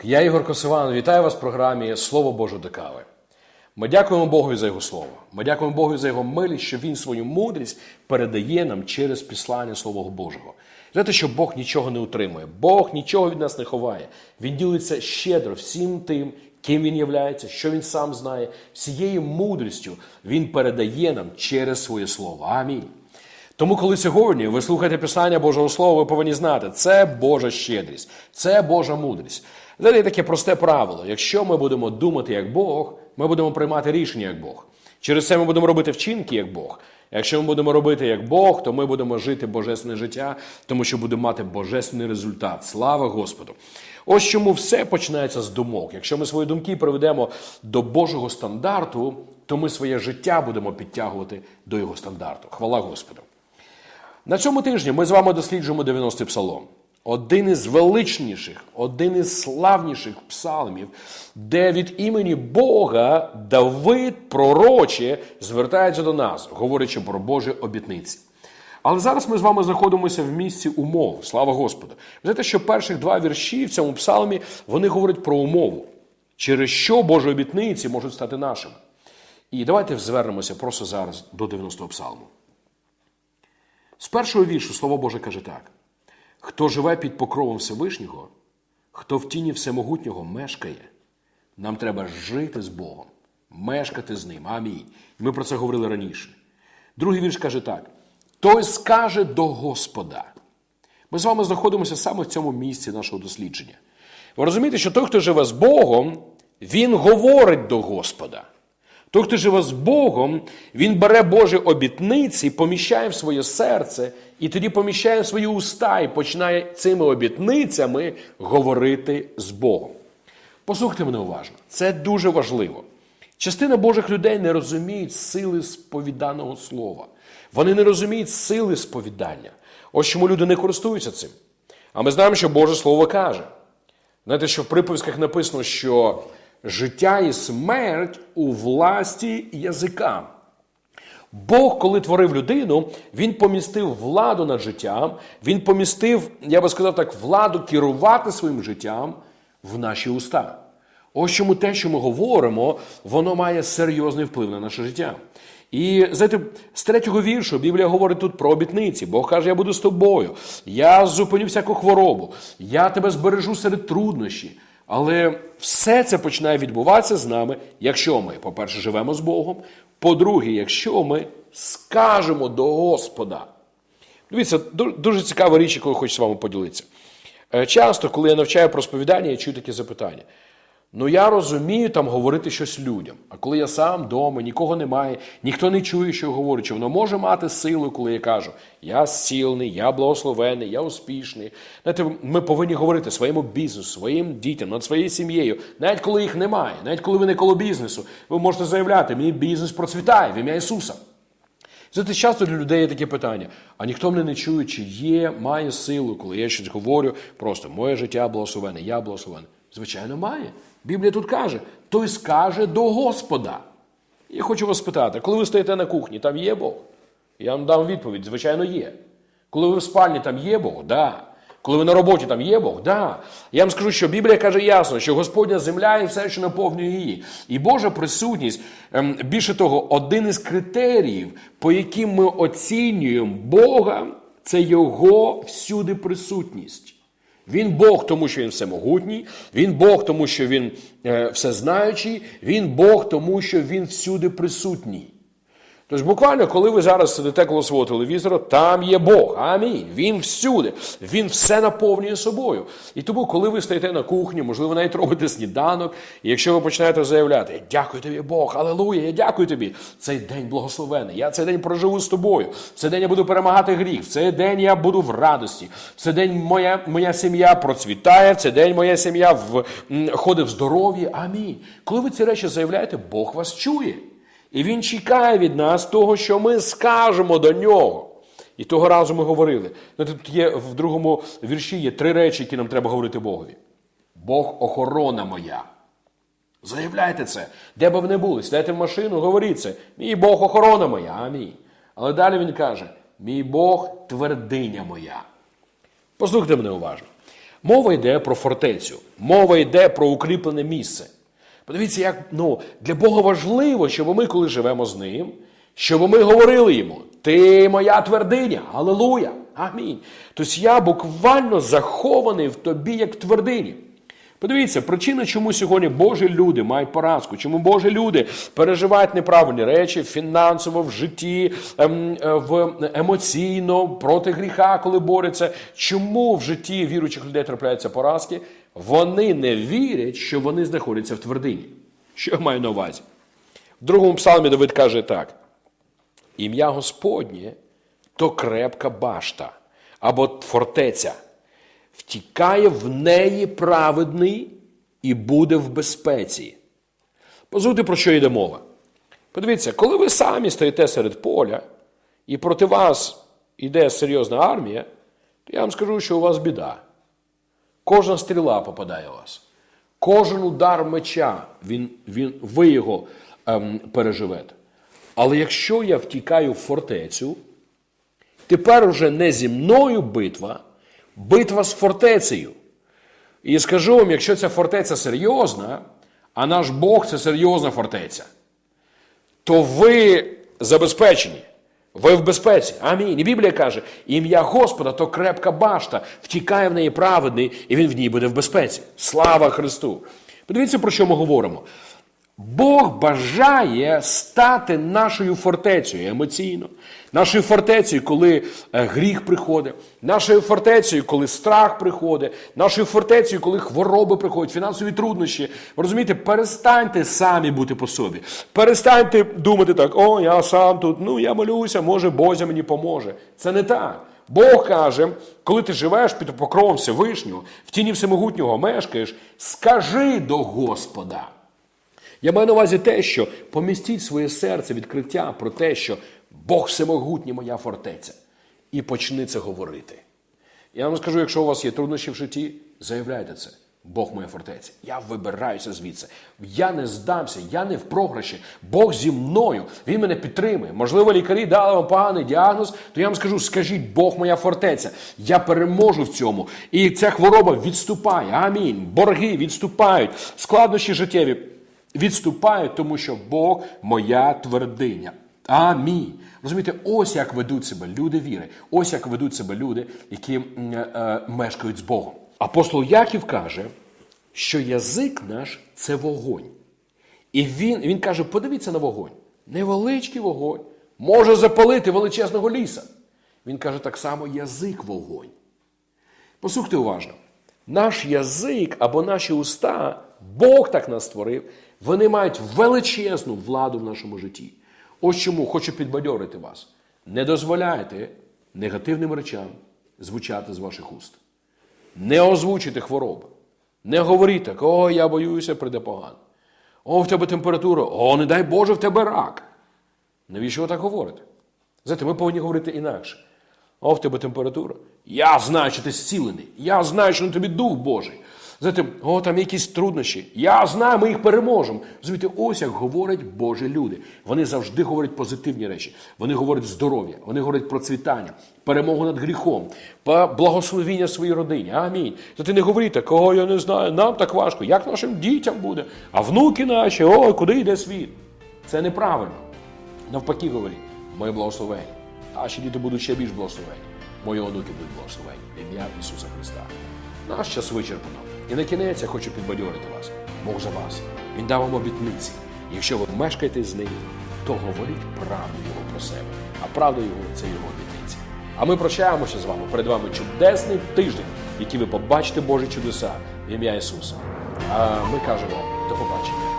Ранок. Я Ігор Косиван. Вітаю вас в програмі Слово Боже до кави. Ми дякуємо Богу за Його слово. Ми дякуємо Богу за Його милість, що Він свою мудрість передає нам через післання Слова Божого. Знаєте, що Бог нічого не утримує, Бог нічого від нас не ховає. Він ділиться щедро всім тим, ким він являється, що він сам знає, всією мудрістю він передає нам через своє слово. Амінь. Тому, коли сьогодні ви слухаєте Писання Божого Слова, ви повинні знати, це Божа щедрість, це Божа мудрість. Є таке просте правило. Якщо ми будемо думати як Бог, ми будемо приймати рішення як Бог. Через це ми будемо робити вчинки як Бог. Якщо ми будемо робити як Бог, то ми будемо жити божественне життя, тому що будемо мати божественний результат. Слава Господу! Ось чому все починається з думок. Якщо ми свої думки приведемо до Божого стандарту, то ми своє життя будемо підтягувати до його стандарту. Хвала Господу! На цьому тижні ми з вами досліджуємо 90-й псалом. Один із величніших, один із славніших псалмів, де від імені Бога Давид пророче звертається до нас, говорячи про Божі обітниці. Але зараз ми з вами знаходимося в місці умов. Слава Господу. Знаєте, що перших два вірші в цьому псалмі вони говорять про умову, через що Божі обітниці можуть стати нашими. І давайте звернемося просто зараз до 90-го псалму. З першого віршу Слово Боже каже так: хто живе під покровом Всевишнього, хто в тіні Всемогутнього мешкає, нам треба жити з Богом, мешкати з Ним. Амінь. Ми про це говорили раніше. Другий вірш каже так: той скаже до Господа. Ми з вами знаходимося саме в цьому місці нашого дослідження. Ви розумієте, що той, хто живе з Богом, він говорить до Господа. Той, хто живе з Богом, він бере Божі обітниці, поміщає в своє серце, і тоді поміщає в свої уста і починає цими обітницями говорити з Богом. Послухайте мене уважно, це дуже важливо. Частина Божих людей не розуміють сили сповіданого слова. Вони не розуміють сили сповідання. Ось чому люди не користуються цим. А ми знаємо, що Боже Слово каже. Знаєте, що в приповськах написано, що життя і смерть у власті язика. Бог, коли творив людину, він помістив владу над життям, він помістив, я би сказав так, владу керувати своїм життям в наші уста. Ось чому те, що ми говоримо, воно має серйозний вплив на наше життя. І знаєте, з третього віршу Біблія говорить тут про обітниці. Бог каже, я буду з тобою, я зупиню всяку хворобу, я тебе збережу серед труднощів. Але все це починає відбуватися з нами, якщо ми, по-перше, живемо з Богом. По-друге, якщо ми скажемо до Господа. Дивіться, дуже цікава річ, яку я хочу з вами поділитися. Е, часто, коли я навчаю про сповідання, я чую такі запитання. Ну, я розумію там говорити щось людям. А коли я сам вдома, нікого немає, ніхто не чує, що я говорю, чи воно може мати силу, коли я кажу, я зцілений, я благословений, я успішний. Знаєте, ми повинні говорити своєму бізнесу, своїм дітям, над своєю сім'єю, навіть коли їх немає, навіть коли ви не коло бізнесу, ви можете заявляти, мій бізнес процвітає в ім'я Ісуса. Знаєте, часто для людей є таке питання, а ніхто мене не чує, чи є, має силу, коли я щось говорю, просто моє життя благословене, я благословений. Звичайно, має. Біблія тут каже, той скаже до Господа. Я хочу вас спитати, коли ви стоїте на кухні, там є Бог? Я вам дам відповідь, звичайно, є. Коли ви в спальні, там є Бог? Да. Коли ви на роботі там є Бог? Да. Я вам скажу, що Біблія каже ясно, що Господня земля і все, що наповнює її. І Божа присутність, ем, більше того, один із критеріїв, по яким ми оцінюємо Бога, це Його всюди присутність. Він Бог, тому що він всемогутній, він Бог, тому що він е, всезнаючий, він Бог, тому що він всюди присутній. Тож буквально, коли ви зараз сидите коло свого телевізора, там є Бог. Амінь. Він всюди. Він все наповнює собою. І тому, коли ви стоїте на кухні, можливо, навіть робите сніданок, і якщо ви починаєте заявляти, дякую тобі, Бог, алелуя, я дякую тобі. Цей день благословений. Я цей день проживу з тобою. Цей день я буду перемагати гріх. Цей день я буду в радості. Цей день моя моя сім'я процвітає, цей день моя сім'я в, ходить в здоров'ї. Амінь. Коли ви ці речі заявляєте, Бог вас чує. І він чекає від нас того, що ми скажемо до нього. І того разу ми говорили. Ну, Тут є в другому вірші є три речі, які нам треба говорити Богові. Бог охорона моя. Заявляйте це, де б ви не були, сідайте в машину, говоріть це. Мій Бог охорона моя. Амінь. Але далі він каже: мій Бог твердиня моя. Послухайте мене уважно. Мова йде про фортецю, мова йде про укріплене місце. Подивіться, як ну, для Бога важливо, щоб ми, коли живемо з ним, щоб ми говорили йому: Ти моя твердиня, Аллилуйя, Амінь. Тобто я буквально захований в тобі, як в твердині. Подивіться, причина, чому сьогодні Божі люди мають поразку, чому Божі люди переживають неправильні речі фінансово, в житті, ем, е, в емоційно, проти гріха, коли борються. Чому в житті віруючих людей трапляються поразки? Вони не вірять, що вони знаходяться в твердині. Що я маю на увазі? В другому псалмі Давид каже так: ім'я Господнє то крепка башта або фортеця втікає в неї праведний і буде в безпеці. По про що йде мова? Подивіться, коли ви самі стоїте серед поля, і проти вас йде серйозна армія, то я вам скажу, що у вас біда. Кожна стріла попадає у вас. Кожен удар меча, він, він, ви його ем, переживете. Але якщо я втікаю в фортецю, тепер уже не зі мною битва, битва з фортецею. І скажу вам, якщо ця фортеця серйозна, а наш Бог це серйозна фортеця, то ви забезпечені. Ви в безпеці. Амінь. І Біблія каже, ім'я Господа то крепка башта, втікає в неї праведний, і він в ній буде в безпеці. Слава Христу! Подивіться, про що ми говоримо. Бог бажає стати нашою фортецею емоційно, нашою фортецею, коли е, гріх приходить, нашою фортецею, коли страх приходить, нашою фортецею, коли хвороби приходять, фінансові труднощі. Розумієте, перестаньте самі бути по собі. Перестаньте думати так, о, я сам тут, ну я молюся, може Бозя мені поможе. Це не так. Бог каже, коли ти живеш під покровом Всевишнього, в тіні всемогутнього мешкаєш, скажи до Господа. Я маю на увазі те, що помістіть своє серце відкриття про те, що Бог всемогутній моя фортеця, і почни це говорити. Я вам скажу, якщо у вас є труднощі в житті, заявляйте це. Бог моя фортеця. Я вибираюся звідси. Я не здамся, я не в програші. Бог зі мною, Він мене підтримує. Можливо, лікарі дали вам поганий діагноз, то я вам скажу: скажіть, Бог моя фортеця. Я переможу в цьому. І ця хвороба відступає. Амінь. Борги відступають, складнощі життєві відступають, тому що Бог моя твердиня. Амінь. Розумієте, ось як ведуть себе люди віри, ось як ведуть себе люди, які е, е, мешкають з Богом. Апостол Яків каже, що язик наш це вогонь. І він він каже: подивіться на вогонь. Невеличкий вогонь може запалити величезного ліса. Він каже, так само язик вогонь. Послухайте уважно. Наш язик або наші уста, Бог так нас створив, вони мають величезну владу в нашому житті. Ось чому хочу підбадьорити вас. Не дозволяйте негативним речам звучати з ваших уст. Не озвучуйте хвороби. Не говоріть о, я боюся, прийде погано. О, в тебе температура, о, не дай Боже, в тебе рак. Навіщо ви так говорите? Знаєте, ми повинні говорити інакше. О, в тебе температура. Я знаю, що ти зцілений. Я знаю, що на тобі Дух Божий. Знаєте, о, там якісь труднощі. Я знаю, ми їх переможемо. Розумієте, ось як говорять Божі люди. Вони завжди говорять позитивні речі. Вони говорять здоров'я, вони говорять процвітання, перемогу над гріхом, благословіння своїй родині. Амінь. То ти не говори так, о, я не знаю, нам так важко. Як нашим дітям буде? А внуки наші, ой, куди йде світ? Це неправильно. Навпаки, говоріть, моє благословення. Наші діти будуть ще більш благословені. Мої онуки будуть благословені. Ім'я Ісуса Христа. Наш час вичерпано. І на кінець я хочу підбадьорити вас. Бог за вас. Він дав вам обітниці. Якщо ви мешкаєте з ним, то говоріть правду Його про себе. А правда Його це Його обітниці. А ми прощаємося з вами. Перед вами чудесний тиждень, який ви побачите Божі чудеса в ім'я Ісуса. А ми кажемо до побачення.